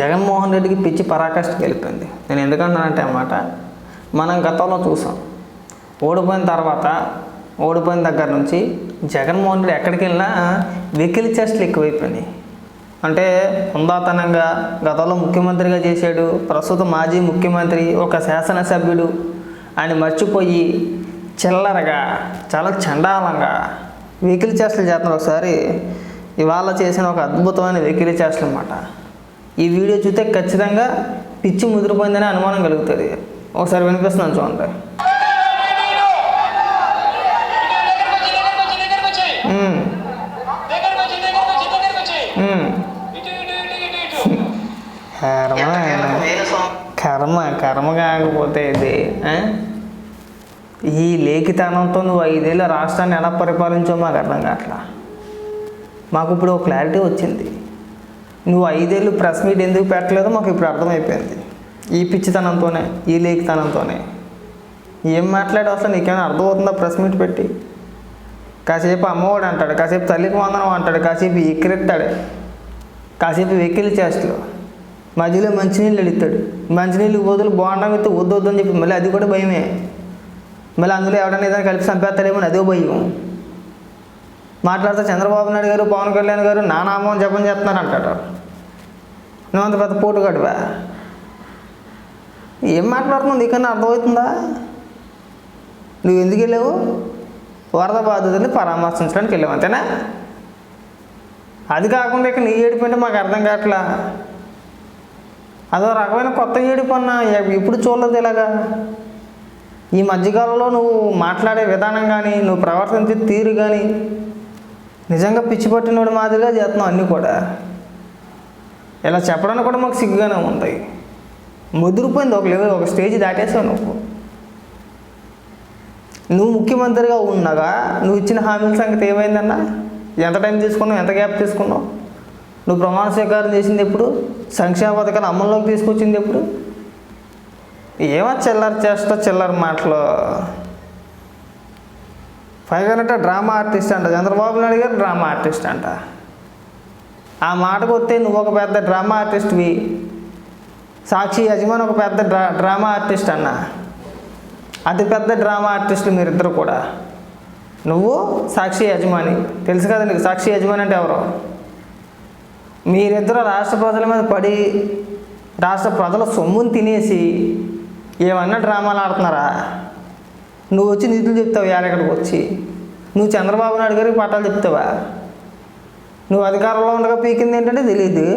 జగన్మోహన్ రెడ్డికి పిచ్చి పరాకాష్ఠకి వెళ్ళిపోయింది. నేను ఎందుకంటున్నానంటే అన్నమాట మనం గతంలో చూసాం. ఓడిపోయిన తర్వాత ఓడిపోయిన దగ్గర నుంచి జగన్మోహన్ రెడ్డి ఎక్కడికి వెళ్ళినా వెకిలి చేష్టలు ఎక్కువైపోయినాయి. అంటే హుందాతనంగా గతంలో ముఖ్యమంత్రిగా చేశాడు ప్రస్తుత మాజీ ముఖ్యమంత్రి ఒక శాసనసభ్యుడు ఆయన మర్చిపోయి చిల్లరగా చాలా చండాలంగా వెకిలి చేష్టలు చేస్తున్నారు ఒకసారి. ఇవాళ చేసిన ఒక అద్భుతమైన వెకిలి చేష్టలు అనమాట ఈ వీడియో చూస్తే ఖచ్చితంగా పిచ్చి ముదిరిపోయిందని అనుమానం కలుగుతుంది ఒకసారి వినిపిస్తున్నాను చూడండి. కర్మ. కర్మ కర్మ కాకపోతే ఇది ఆ? ఈ లేఖితనంతో నువ్వు ఐదేళ్ళ రాష్ట్రాన్ని ఎలా పరిపాలించో మాకు అర్థం కావట్లా మాకు ఇప్పుడు ఒక క్లారిటీ వచ్చింది నువ్వు ఐదేళ్ళు ప్రెస్ మీట్ ఎందుకు పెట్టలేదో మాకు ఇప్పుడు అర్థమైపోయింది. ఈ పిచ్చితనంతోనే ఈ లేఖితనంతోనే ఏం మాట్లాడు అసలు? నీకేమైనా అర్థమవుతుందా ప్రెస్ మీట్ పెట్టి? కాసేపు అమ్మఒడు అంటాడు కాసేపు తల్లికి వందనం అంటాడు కాసేపు ఎక్కిరెత్తాడు కాసేపు వెకిలి చేస్తాడు. మధ్యలో మంచినీళ్ళు అడుగుతాడు. మంచినీళ్ళు బదులు బాగుండం అయితే వద్దు వద్దని చెప్పి మళ్ళీ అది కూడా భయమే. మళ్ళీ అందులో ఎవడన్నా ఏదైనా కలిపి చంపేస్తాడేమో అని అదే భయం. మాట్లాడితే చంద్రబాబు నాయుడు గారు పవన్ కళ్యాణ్ గారు నానామం జపం చేస్తున్నారు అంటాడు నువ్వు అంత పెద్ద పోటు గడివా ఏం మాట్లాడుతున్నావు? నీకన్నా అర్థమవుతుందా? నువ్వు ఎందుకు వెళ్ళావు? వరద బాధితుల్ని పరామర్శించడానికి వెళ్ళావు అంతేనా? అది కాకుండా ఇక నీ ఏడుపు మాకు అర్థం కావట్లా? అదో రకమైన కొత్త ఏడిపన్నా ఇప్పుడు చూడలేదు ఇలాగా. ఈ మధ్యకాలంలో నువ్వు మాట్లాడే విధానం కానీ నువ్వు ప్రవర్తించే తీరు కానీ నిజంగా పిచ్చి పట్టినోడు మాదిరిగా చేస్తున్నావు అన్నీ కూడా. ఇలా చెప్పడానికి కూడా మాకు సిగ్గుగానే ఉంది. ముదిరిపోయింది ఒక లెవెల్ ఒక స్టేజ్ దాటేసావు నువ్వు. నువ్వు ముఖ్యమంత్రిగా ఉండగా నువ్వు ఇచ్చిన హామీల సంగతి ఏమైందన్నా? ఎంత టైం తీసుకున్నావు ఎంత గ్యాప్ తీసుకున్నావు? నువ్వు ప్రమాణ స్వీకారం చేసింది ఎప్పుడు? సంక్షేమ పథకాలు అమల్లోకి తీసుకొచ్చింది ఎప్పుడు? ఏమో చిల్లర చేస్తా చిల్లర మాటలు. పైగానంటే డ్రామా ఆర్టిస్ట్ అంట. చంద్రబాబు నాయుడు గారు డ్రామా ఆర్టిస్ట్ అంట. ఆ మాటకు వస్తే నువ్వు ఒక పెద్ద డ్రామా ఆర్టిస్ట్వి సాక్షి యజమాని ఒక పెద్ద డ్రా డ్రామా ఆర్టిస్ట్ అన్న. అతి పెద్ద డ్రామా ఆర్టిస్టులు మీరిద్దరు కూడా. నువ్వు సాక్షి యజమాని. తెలుసు కదా నీకు సాక్షి యజమాని అంటే ఎవరు? మీరిద్దరు రాష్ట్ర ప్రజల మీద పడి రాష్ట్ర ప్రజల సొమ్ముని తినేసి ఏమన్నా డ్రామాలు ఆడుతున్నారా? నువ్వు వచ్చి నిధులు చెప్తావు ఇక్కడికి వచ్చి. నువ్వు చంద్రబాబు నాయుడు గారికి పట్టాలు చెప్తావా? నువ్వు అధికారంలో ఉండగా పీకింది ఏంటంటే తెలియదు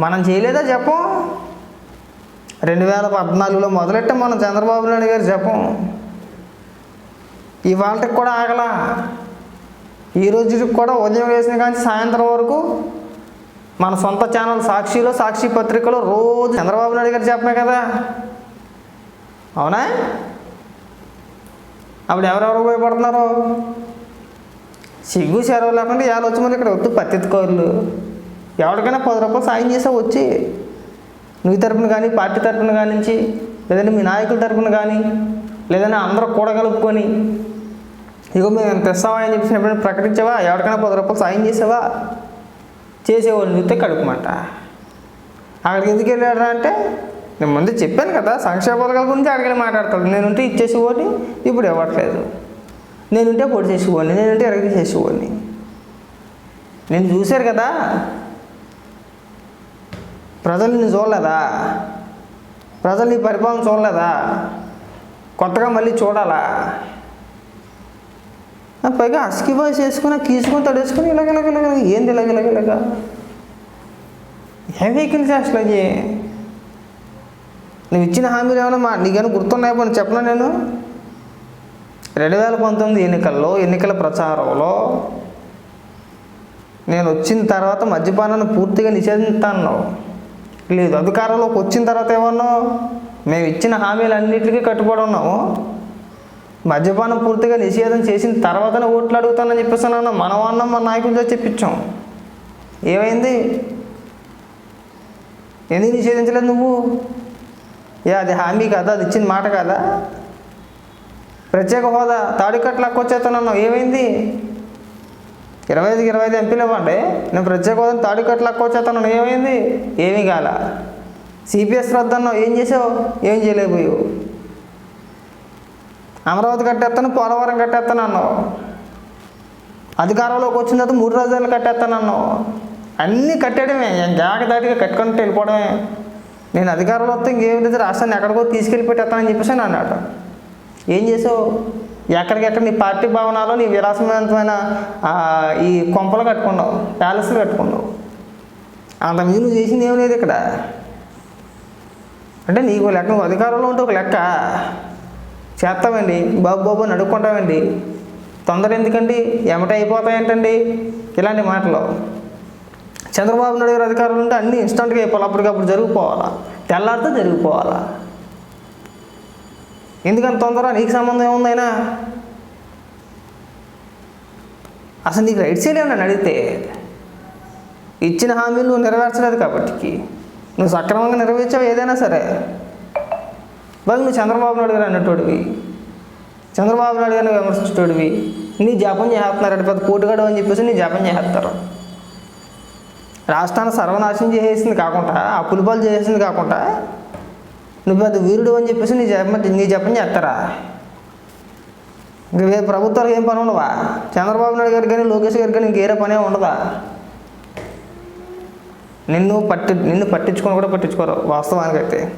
మనం చేయలేదా చెప్పం రెండు వేల పద్నాలుగులో మొదలెట్టాం మనం చంద్రబాబు నాయుడు గారు చెప్పం ఇవాళకి కూడా ఆగలా. ఈ రోజుకి కూడా ఉదయం వేసిన కానీ సాయంత్రం వరకు మన సొంత ఛానల్ సాక్షిలో సాక్షి పత్రికలో రోజు చంద్రబాబు నాయుడు గారు చెప్పమే కదా. అవునా? అప్పుడు ఎవరెవరు ఉపయోగపడుతున్నారు? సిగ్గు సెరవు లేకుండా ఇవాళ వచ్చి మరి ఇక్కడ వద్దు పత్తెత్తుకోరులు ఎవరికైనా పది రూపాయలు సాయం చేసా వచ్చి. నువ్వు తరపున కానీ పార్టీ తరపున కానించి లేదంటే మీ నాయకుల తరపున కానీ లేదంటే అందరూ కూడగలుపుకొని ఇగో మేము ఎంత ఇస్తామా అని చెప్పి ఎప్పుడైనా ప్రకటించావా? ఎవరికైనా పది రూపాయలు సాయం చేసావా? చేసేవాళ్ళు చూస్తే కడుపుమంట అక్కడికి ఎందుకు వెళ్ళాడు అంటే నేను ముందు చెప్పాను కదా సంక్షేమ పథకాల గురించి అడిగిన మాట్లాడతాడు. నేనుంటే ఇచ్చేసేవాడిని ఇప్పుడు ఇవ్వట్లేదు. నేనుంటే పొడి చేసేవాడిని నేనుంటే ఎరగ చేసేవాడిని నేను చూశారు కదా ప్రజలు నేను చూడలేదా? ప్రజలు ఈ పరిపాలన చూడలేదా? కొత్తగా మళ్ళీ చూడాలా? పైగా అస్కి బాయ్ చేసుకుని కీసుకొని తడేసుకుని ఇలాగ ఇలాగ ఇలాగ ఏంది ఇలాగ ఇలాగ ఇలాగ? ఏ వెహికల్స్ అసలు అది నువ్వు ఇచ్చిన హామీలు ఏమైనా మా నీకేమైనా గుర్తున్నాయి పోనీ? చెప్పనా నేను? రెండు వేల పంతొమ్మిది ఎన్నికల్లో ఎన్నికల ప్రచారంలో నేను వచ్చిన తర్వాత మద్యపానాన్ని పూర్తిగా నిషేధిస్తాను లేదు అధికారంలోకి వచ్చిన తర్వాత ఏమన్నావు మేము ఇచ్చిన హామీలు అన్నింటికీ కట్టుబడి ఉన్నాము. మద్యపానం పూర్తిగా నిషేధం చేసిన తర్వాతనే ఓట్లు అడుగుతానని చెప్పేసి అన్న మనం అన్నం మన నాయకులతో చెప్పించాం. ఏమైంది? ఎందుకు నిషేధించలేదు నువ్వు? ఏ అది హామీ కదా? అది ఇచ్చిన మాట కదా? ప్రత్యేక హోదా తాడికట్ల వచ్చేస్తానన్నావు ఏమైంది? ఇరవై ఐదుకి ఇరవై ఐదు ఎంపీలు ఇవ్వండి. నేను ప్రత్యేక హోదా తాడికట్లు లెక్క ఏమైంది? ఏమీ కాల. సిపిఎస్ రద్దన్నావు ఏం చేసావు? ఏం చేయలేకపోయావు అమరావతి కట్టేస్తాను పోలవరం కట్టేస్తాను అన్నావు. అధికారంలోకి వచ్చిన తర్వాత మూడు రాజధానులు కట్టేస్తాను అన్నావు. అన్నీ కట్టేయడమే. జాగ్రత్తగా కట్టుకుంటూ వెళ్ళిపోవడమే. నేను అధికారంలో వస్తే ఇంకేం లేదు రాష్ట్రాన్ని ఎక్కడికో తీసుకెళ్ళి పెట్టేస్తానని చెప్పేసి అని అన్నాడు. ఏం చేసావు? ఎక్కడికెక్కడ నీ పార్టీ భవనాలు నీ విలాసవంతమైన ఈ కొంపలు కట్టుకున్నావు ప్యాలెస్లు కట్టుకున్నావు. అంత మీద నువ్వు చేసింది ఏం లేదు ఇక్కడ. అంటే నీకు లెక్క నువ్వు అధికారంలో ఉంటే ఒక లెక్క. చేస్తామండి బాబు బాబు అని అడుక్కుంటామండి తొందర ఎందుకండి? ఎమట అయిపోతాయంటండి ఇలాంటి మాటలు. చంద్రబాబు నాయుడు గారు అధికారులు ఉంటే అన్నీ ఇన్స్టంట్గా అయిపోవాలి అప్పటికప్పుడు జరిగిపోవాలా? తెల్లారితో జరిగిపోవాలా? ఎందుకంత తొందర నీకు సంబంధం ఏముందైనా అసలు నీకు రైట్స్ లేవు నన్ను అడిగితే? ఇచ్చిన హామీలు నువ్వు నెరవేర్చలేదు కాబట్టి నువ్వు సక్రమంగా నెరవేర్చావు ఏదైనా సరే? బాగా నువ్వు చంద్రబాబు నాయుడు గారు అన్నటువంటివి చంద్రబాబు నాయుడు గారిని విమర్శించేటోడివి. నీ జపం చేస్తున్నారు అంటే పెద్ద కోటుగాడు అని చెప్పేసి నీ జపం చేస్తారు రాష్ట్రాన్ని సర్వనాశనం చేసేసింది కాకుండా అప్పులపాలు చేసేసింది కాకుండా నువ్వు పెద్ద వీరుడు అని చెప్పేసి నీ చెప్ప నీ చెప్పని చేస్తారా? ఇంక వేరే ప్రభుత్వాలకు ఏం పని ఉండవా? చంద్రబాబు నాయుడు గారికి కానీ లోకేష్ గారికి కానీ ఇంకేరే పనే ఉండదా? నిన్ను పట్టి నిన్ను పట్టించుకొని కూడా పట్టించుకోరు వాస్తవానికైతే.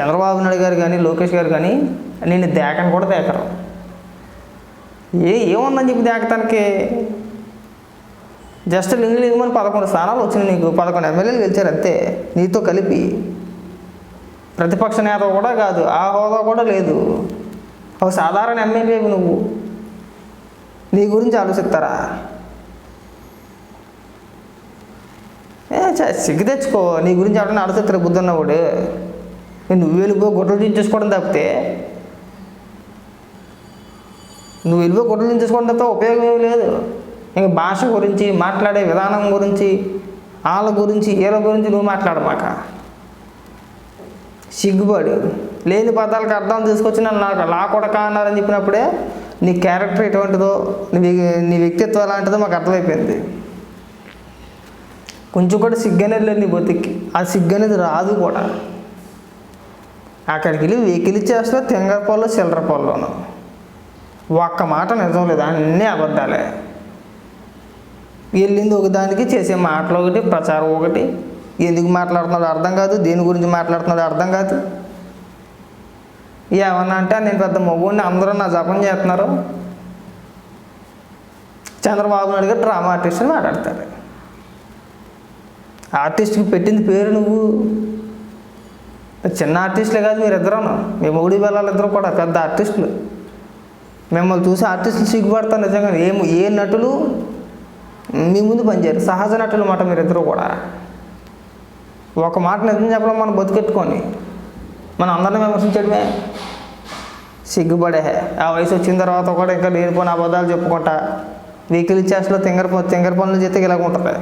చంద్రబాబు నాయుడు గారు కానీ లోకేష్ గారు కానీ నిన్ను దేకని కూడా దేకరు. ఏ ఏముందని చెప్పి దేకటానికి జస్ట్ లింగు లింగమని పదకొండు స్థానాలు వచ్చినాయి నీకు పదకొండు ఎమ్మెల్యేలు గెలిచారు అంతే. నీతో కలిపి ప్రతిపక్ష నేత కూడా కాదు ఆ హోదా కూడా లేదు. ఒక సాధారణ ఎమ్మెల్యే నువ్వు. నీ గురించి ఆలోచిస్తారా? ఏ చ- సిగ్గు తెచ్చుకో. నీ గురించి ఎవరైనా ఆలోచిస్తారు? బుద్ధున్నవాడు. నువ్వు వెళ్ళిపో గుడ్డలు దించేసుకోవడం తప్పితే. నువ్వు వెళ్ళిపో గుడ్డలు దించేసుకోవడం తప్ప ఉపయోగం ఏమీ లేదు. ఇంకా భాష గురించి మాట్లాడే విధానం గురించి వాళ్ళ గురించి వీళ్ళ గురించి నువ్వు మాట్లాడమాక. సిగ్గుపడు. లేని పదాలకు అర్థం తీసుకొచ్చి నన్ను నాకు లా కొడక అన్నారని చెప్పినప్పుడే నీ క్యారెక్టర్ ఎటువంటిదో నీ నీ వ్యక్తిత్వం ఎలాంటిదో మాకు అర్థమైపోయింది. కొంచెం కూడా సిగ్గు అనేది లేదు నీ బతికి ఆ సిగ్గనేది రాదు కూడా. అక్కడికి వెళ్ళి వెకిలి చేస్తే తెంగర పొల్లో చిల్లర పొల్లోను ఒక్క మాట నిజం లేదు. అన్నీ అబద్ధాలే. వెళ్ళింది ఒక దానికి చేసే మాటలు ఒకటి ప్రచారం ఒకటి. ఎందుకు మాట్లాడుతున్నాడో అర్థం కాదు దేని గురించి మాట్లాడుతున్నాడో అర్థం కాదు. ఏమన్నా అంటే నేను పెద్ద మగుడిని అందరూ నా జపం చేస్తున్నారు. చంద్రబాబు నాయుడు గారు డ్రామా ఆర్టిస్ట్ అని మాట్లాడతారు. ఆర్టిస్ట్కి పెట్టింది పేరు నువ్వు. చిన్న ఆర్టిస్టులే కాదు మీరిద్దరూ. మీ మొగుడి ఇద్దరు కూడా పెద్ద ఆర్టిస్టులు. మిమ్మల్ని చూసి ఆర్టిస్టులు సిగ్గుపడతారు నిజంగా ఏ ఏ నటులు మీ ముందు పనిచేయరు సహజ నటులు మాట మీరిద్దరూ కూడా. ఒక మాట నిజం చెప్పడం మనం బతికెట్టుకొని మనం అందరిని విమర్శించడమే సిగ్గుపడే. ఆ వయసు వచ్చిన తర్వాత కూడా ఇంకా లేనిపోయిన అబద్ధాలు చెప్పుకుంటా వెహికల్ ఇచ్చేస్లో తింగర తింగర పనులు చేస్తే ఇలాగ ఉంటుంది